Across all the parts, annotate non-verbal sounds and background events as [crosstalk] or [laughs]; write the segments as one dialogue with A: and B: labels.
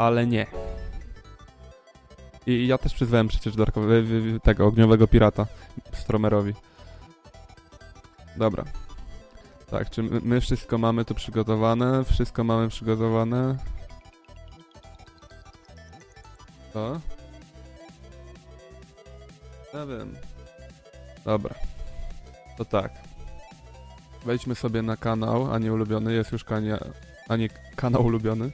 A: ale nie. I ja też przyzwałem przecież wy- tego ogniowego pirata Stromerowi. Dobra. Tak, czy my wszystko mamy tu przygotowane? Wszystko mamy przygotowane. Co? Ja wiem. Dobra. To tak. Wejdźmy sobie na kanał, a nie ulubiony. Jest już kania, a nie kanał ulubiony.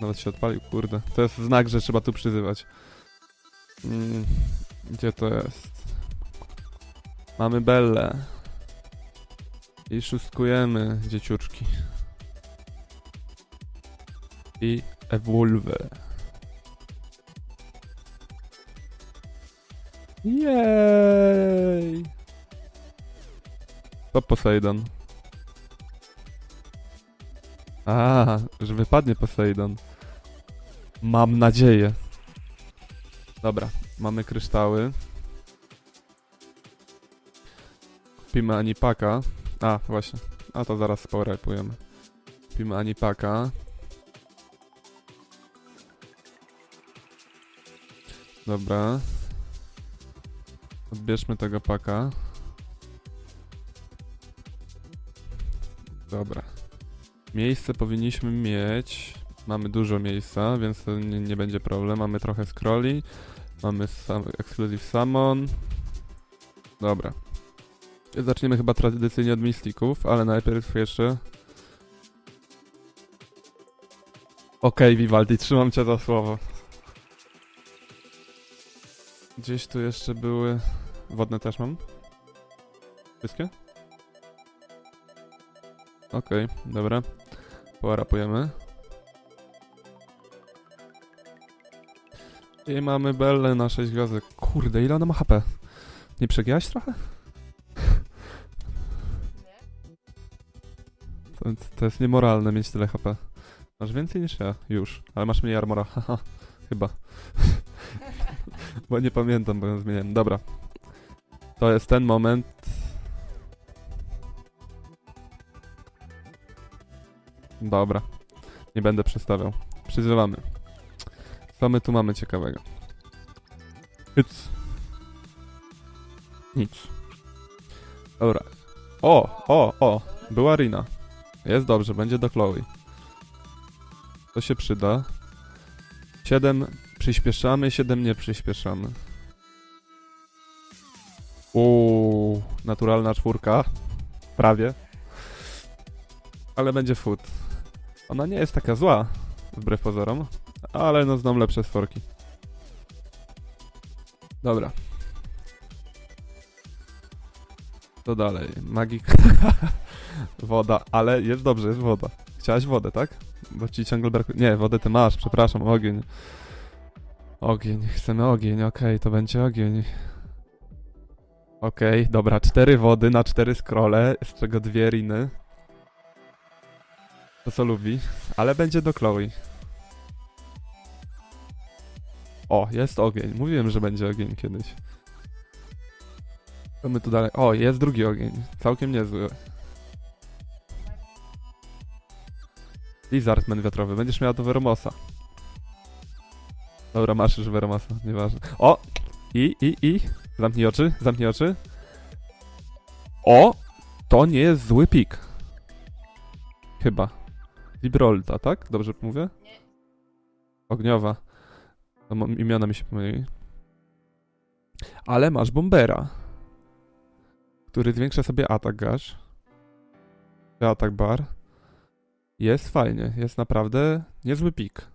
A: Nawet się odpalił, kurde. To jest znak, że trzeba tu przyzywać. Mm, gdzie to jest? Mamy Bellę. I szóstkujemy dzieciuczki. I Ewulwę. Jej! To Poseidon. A, że wypadnie Poseidon. Mam nadzieję. Dobra, mamy kryształy. Kupimy Anipaka. A, właśnie. A to zaraz porepujemy. Kupimy Anipaka. Dobra. Odbierzmy tego paka. Dobra. Miejsce powinniśmy mieć. Mamy dużo miejsca, więc to nie, nie będzie problem. Mamy trochę scrolli. Mamy sam, exclusive summon. Dobra. Zaczniemy chyba tradycyjnie od mistików, ale najpierw jeszcze... Okej, Vivaldi, trzymam cię za słowo. Gdzieś tu jeszcze były... Wodne też mam? Wszystkie? Okej, dobra. Poarapujemy. I mamy Bellę na 6 gwiazdek. Kurde, ile ona ma HP? Nie przegięłaś trochę? To, to jest niemoralne mieć tyle HP. Masz więcej niż ja, już. Ale masz mniej armora, [laughs] haha. Chyba. [laughs] bo nie pamiętam, bo ją zmieniłem. Dobra. To jest ten moment. Dobra. Nie będę przestawiał. Przyzywamy. Co my tu mamy ciekawego? Nic. Nic. Dobra. O, o, o. Była Rina. Jest dobrze, będzie do Chloe. To się przyda. 7 przyspieszamy, 7 nie przyspieszamy. Uuu, naturalna czwórka. Prawie. Ale będzie food. Ona nie jest taka zła, wbrew pozorom. Ale no znam lepsze sforki. Dobra. To dalej. Magik. [laughs] woda, ale jest dobrze, jest woda. Chciałaś wodę, tak? Bo ci ciągle brakuje. Nie, wodę ty masz, przepraszam, ogień. Ogień, chcemy ogień, okej, to będzie ogień. Okej, dobra, cztery wody na cztery scrolle, z czego dwie riny. To co lubi, ale będzie do Chloe. O, jest ogień. Mówiłem, że będzie ogień kiedyś. To my tu dalej. O, jest drugi ogień. Całkiem niezły. Lizardman wiatrowy. Będziesz miała do Veromosa. Dobra, masz już Veromosa. Nieważne. O! I, i, i. Zamknij oczy, zamknij oczy. O! To nie jest zły pik. Chyba. Vibrolta, tak? Dobrze mówię? Ogniowa. No, mo- imiona mi się pomyliły. Ale masz bombera, który zwiększa sobie atak gasz. Atak bar. Jest fajnie, jest naprawdę niezły pik.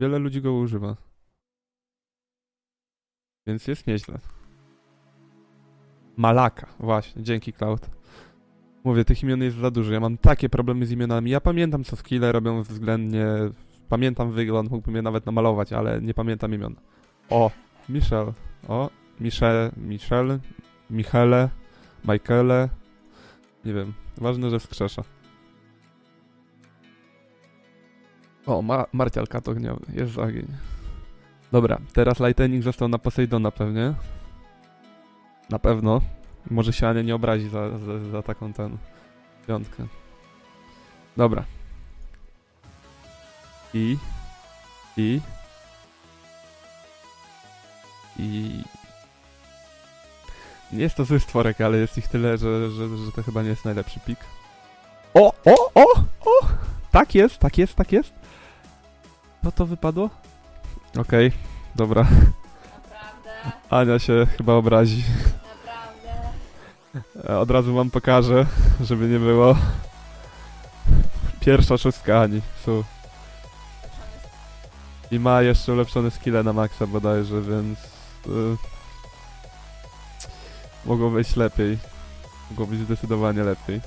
A: Wiele ludzi go używa. Więc jest nieźle. Malaka, właśnie, dzięki Cloud. Mówię, tych imion jest za dużo. Ja mam takie problemy z imionami. Ja pamiętam, co skille robią względnie. Pamiętam wygląd, mógłbym je nawet namalować, ale nie pamiętam imion. O, Michel. O, Michel, Michel, Michele, Michaele. Nie wiem. Ważne, że wskrzesza. O, ma Martialka to gniewy. Jest ogień. Dobra, teraz Lightning został na Poseidona pewnie. Na pewno. Może się Ania nie obrazi za, za, za taką ten piątkę. Dobra. I. I. I. Nie jest to zły stworek, ale jest ich tyle, że, że, że to chyba nie jest najlepszy pik. O, o, o, o! Tak jest, tak jest, tak jest. Co to wypadło? Okej, dobra.
B: Naprawdę,
A: Ania się chyba obrazi. E, Od razu wam pokażę, [laughs] żeby nie było. Pierwsza szóstka Ani. Su. I ma jeszcze ulepszone skille na maksa bodajże, więc... Y, mogło być lepiej. Mogło być zdecydowanie lepiej.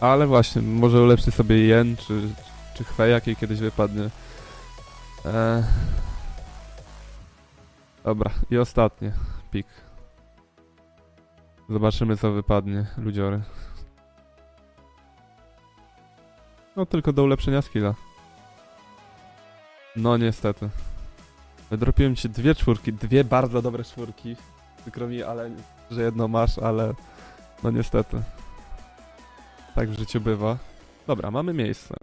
A: Ale właśnie, może ulepszy sobie Jen, czy, czy jakiej kiedyś wypadnie. E... Dobra, i ostatnie. Pik. Zobaczymy co wypadnie, ludziory. No tylko do ulepszenia skilla. No niestety. Wydropiłem ci dwie czwórki, dwie bardzo dobre czwórki. Przykro mi, ale że jedno masz, ale no niestety. Tak w życiu bywa. Dobra, mamy miejsce.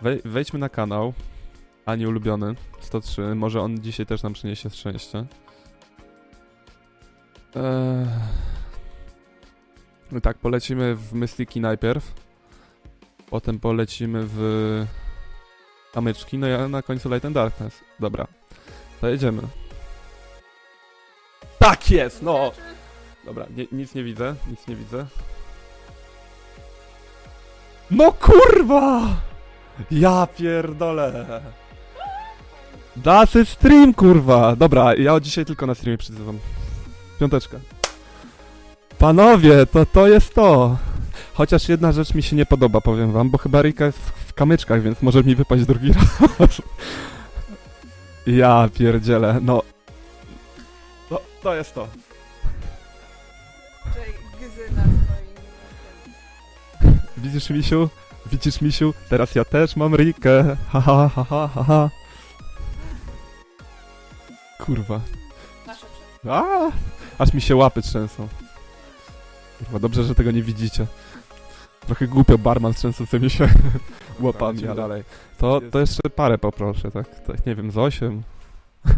A: Wej wejdźmy na kanał. Ani ulubiony 103. Może on dzisiaj też nam przyniesie szczęście. Eee... No tak, polecimy w Mystiki najpierw. Potem polecimy w Kamyczki, no ja na końcu Light and Darkness. Dobra, to jedziemy. Tak jest, no! Dobra, nie, nic nie widzę, nic nie widzę. No kurwa! Ja pierdolę! Dasy stream, kurwa! Dobra, ja dzisiaj tylko na streamie przyzywam. Piąteczka. Panowie, to to jest to. Chociaż jedna rzecz mi się nie podoba, powiem wam, bo chyba Rika jest w, kamyczkach, więc może mi wypaść drugi [laughs] raz. Ja pierdzielę, no. To, to jest to. Widzisz, Misiu? Widzisz, Misiu? Teraz ja też mam Rikę. Ha, ha, ha, ha, ha, ha. Kurwa.
B: Przed...
A: A, aż mi się łapy trzęsą. Kurwa, dobrze, że tego nie widzicie. Trochę głupio barman z trzęsącymi się [laughs] łapami,
C: Lecimy
A: ale...
C: dalej.
A: To, to jeszcze parę poproszę, tak, tak nie wiem, z osiem. [laughs]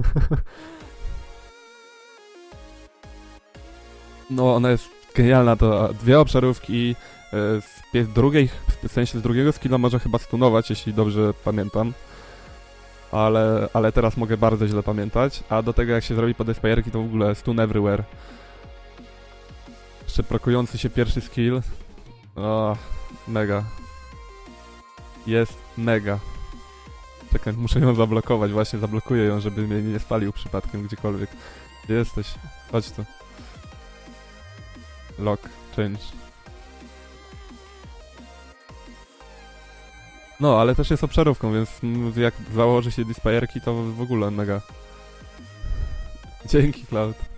A: No, ona jest genialna, to dwie obszarówki e, z pie- drugiej, w sensie z drugiego skilla może chyba stunować, jeśli dobrze pamiętam. Ale, ale teraz mogę bardzo źle pamiętać, a do tego jak się zrobi pod Espajerki to w ogóle stun everywhere. Jeszcze prokujący się pierwszy skill. O, mega. Jest mega. Czekaj, muszę ją zablokować, właśnie zablokuję ją, żeby mnie nie spalił przypadkiem gdziekolwiek. Gdzie jesteś? Chodź tu. Lock, change. No, ale też jest obszarówką, więc jak założy się dispajerki, to w ogóle mega. Dzięki, Cloud.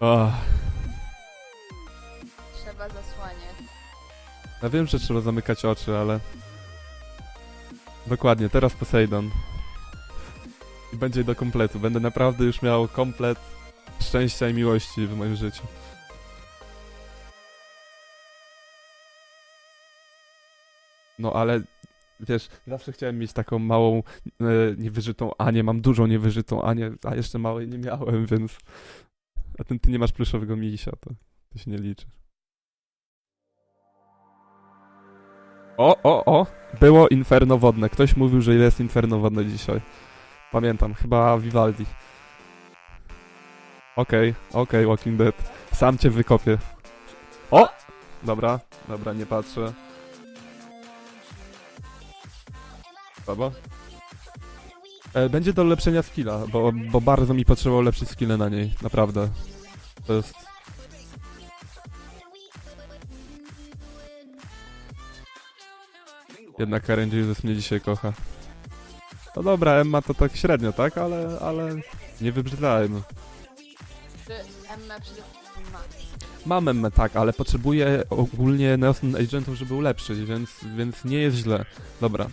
A: Oh.
B: Trzeba zasłaniać.
A: Ja wiem, że trzeba zamykać oczy, ale... Dokładnie, teraz Poseidon. I będzie do kompletu. Będę naprawdę już miał komplet szczęścia i miłości w moim życiu. No ale wiesz, zawsze chciałem mieć taką małą, e, niewyżytą Anię. Mam dużą niewyżytą Anię, a jeszcze małej nie miałem, więc. A ten ty nie masz pluszowego misia, to, to się nie liczy. O, o, o! Było inferno wodne. Ktoś mówił, że jest inferno wodne dzisiaj. Pamiętam, chyba Vivaldi. Okej, okej, Walking Dead. Sam cię wykopię. O! Dobra, dobra, nie patrzę. Baba? E, będzie do ulepszenia skilla, bo, bo bardzo mi potrzebował lepszy skille na niej, naprawdę. To jest... Jednak Karen Jesus mnie dzisiaj kocha. No dobra, Emma to tak średnio, tak? Ale, ale nie
B: przede wszystkim ma?
A: Mam Emmę, tak, ale potrzebuję ogólnie Neoson Agentów, żeby ulepszyć, więc, więc nie jest źle. Dobra.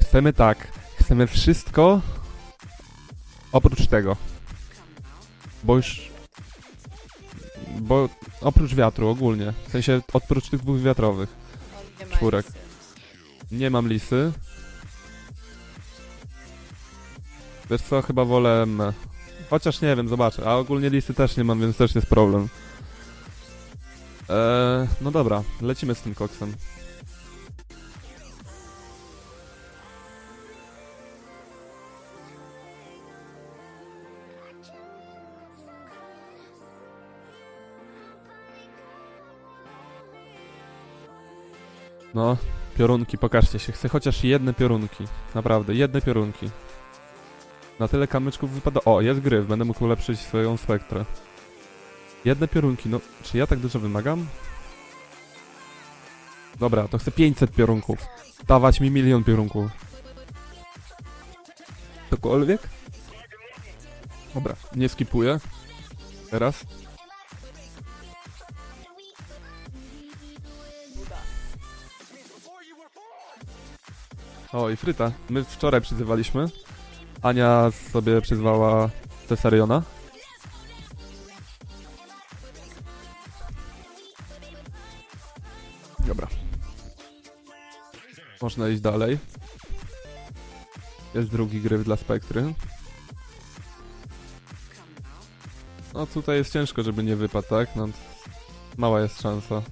A: Chcemy tak. Chcemy wszystko oprócz tego. Bo już... Bo oprócz wiatru ogólnie. W sensie oprócz tych dwóch wiatrowych.
B: Nie
A: czwórek. Nie mam lisy. Wiesz co, chyba wolę. Chociaż nie wiem, zobaczę. A ogólnie lisy też nie mam, więc też jest problem. Eee, no dobra, lecimy z tym koksem. No, piorunki, pokażcie się. Chcę chociaż jedne piorunki. Naprawdę, jedne piorunki. Na tyle kamyczków wypada... O, jest gryf, będę mógł ulepszyć swoją spektrę. Jedne piorunki, no, czy ja tak dużo wymagam? Dobra, to chcę 500 piorunków. Dawać mi milion piorunków. Cokolwiek? Dobra, nie skipuję. Teraz. O, i Fryta. My wczoraj przyzywaliśmy. Ania sobie przyzwała Cesariona. Dobra. Można iść dalej. Jest drugi gryf dla Spektry. No tutaj jest ciężko, żeby nie wypadł, tak? No, mała jest szansa.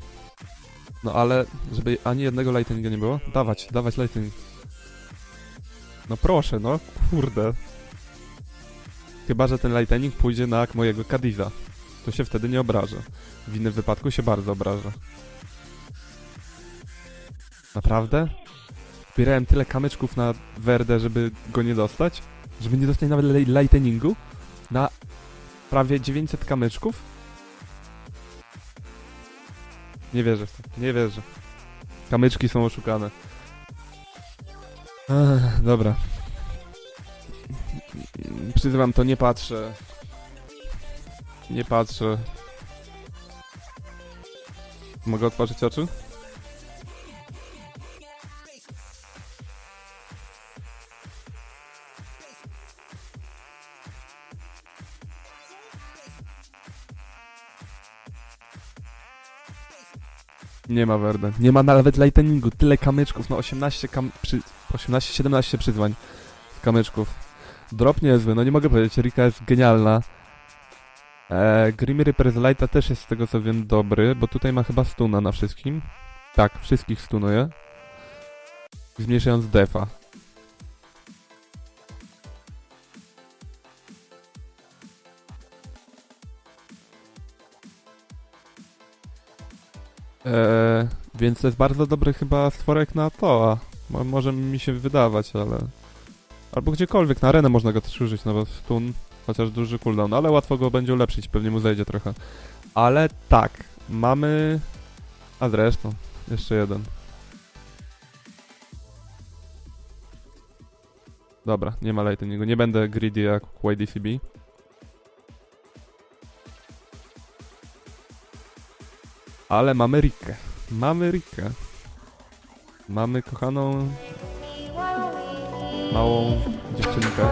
A: No ale, żeby ani jednego lightninga nie było? Dawać, dawać lightning. No proszę, no kurde. Chyba, że ten lightning pójdzie na mojego Kadiza. To się wtedy nie obraża. W innym wypadku się bardzo obraża. Naprawdę? Zbierałem tyle kamyczków na Werdę, żeby go nie dostać? Żeby nie dostać nawet li- lightningu? Na prawie 900 kamyczków? Nie wierzę w to, nie wierzę. Kamyczki są oszukane. Ech, dobra. Przyzywam to, nie patrzę. Nie patrzę. Mogę otworzyć oczy? Nie ma Verde. Nie ma nawet lightningu. Tyle kamyczków. No 18 kam... Przy... 18-17 przyzwań z kamyczków. Drop niezły. No nie mogę powiedzieć. Rika jest genialna. Eee, Grim Reaper z Lighta też jest z tego co wiem dobry, bo tutaj ma chyba stuna na wszystkim. Tak, wszystkich stunuje. Zmniejszając defa. Eee, więc to jest bardzo dobry chyba stworek na to, a mo- może mi się wydawać, ale... Albo gdziekolwiek, na arenę można go też użyć, no bo stun, chociaż duży cooldown, ale łatwo go będzie ulepszyć, pewnie mu zejdzie trochę. Ale tak, mamy... A zresztą, jeszcze jeden. Dobra, nie ma lightningu, nie będę greedy jak YDCB. Ale mamy Rikę. Mamy Rikę. Mamy kochaną małą dziewczynkę.